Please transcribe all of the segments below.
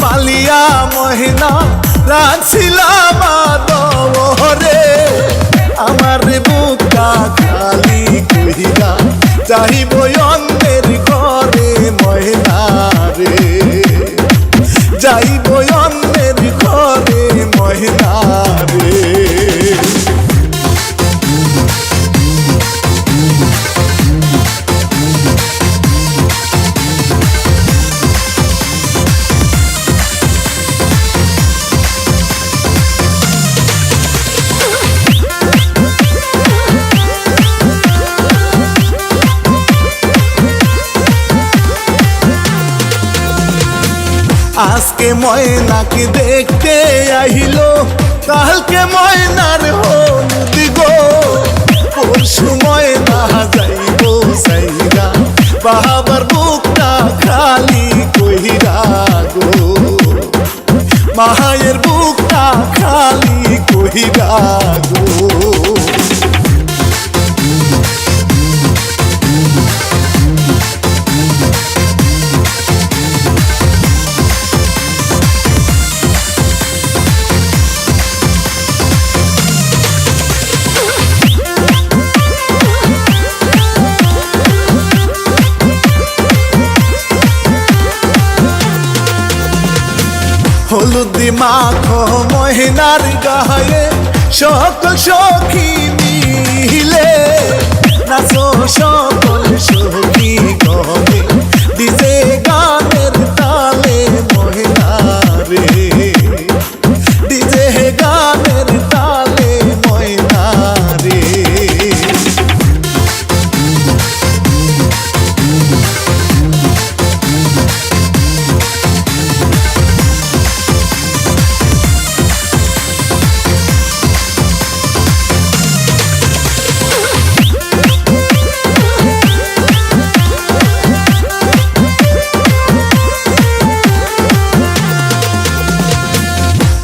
পালিয়া মহিনা রাখছিলাম দরে আমার বুকা খালি কহিলা চাহিব আজকে ময়নাকে দেখতে আহিলো, কালকে ময়নার হলুদ গো। পরশু ময়না যাইব সাইরা, বাবার বুকটা খালি কইরা গো। মায়ের বুকটা খালি কইরা গো। মাখো মহিনার গায়ে সকল সখী মিলে নাচো সকল সখী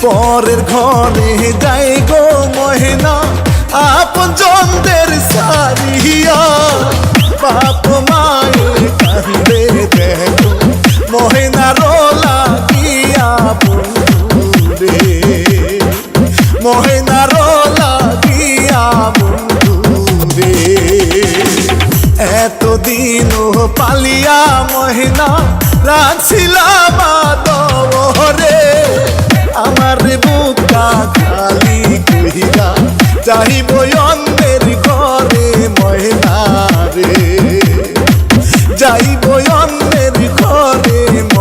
পরের ঘরে যাই গো মহিনা আপন জনদের সারিয়া। বাপ মায়ের কান্দে দেখো মহিনা রোলা দিয়া বন্ধুরে। মহিনা রোলা দিয়া বন্ধুরে। এতদিন পালিয়া মহিনা রাখছিলাম দরে আমার বুকা খালি কহিলা চাহিব অন্যের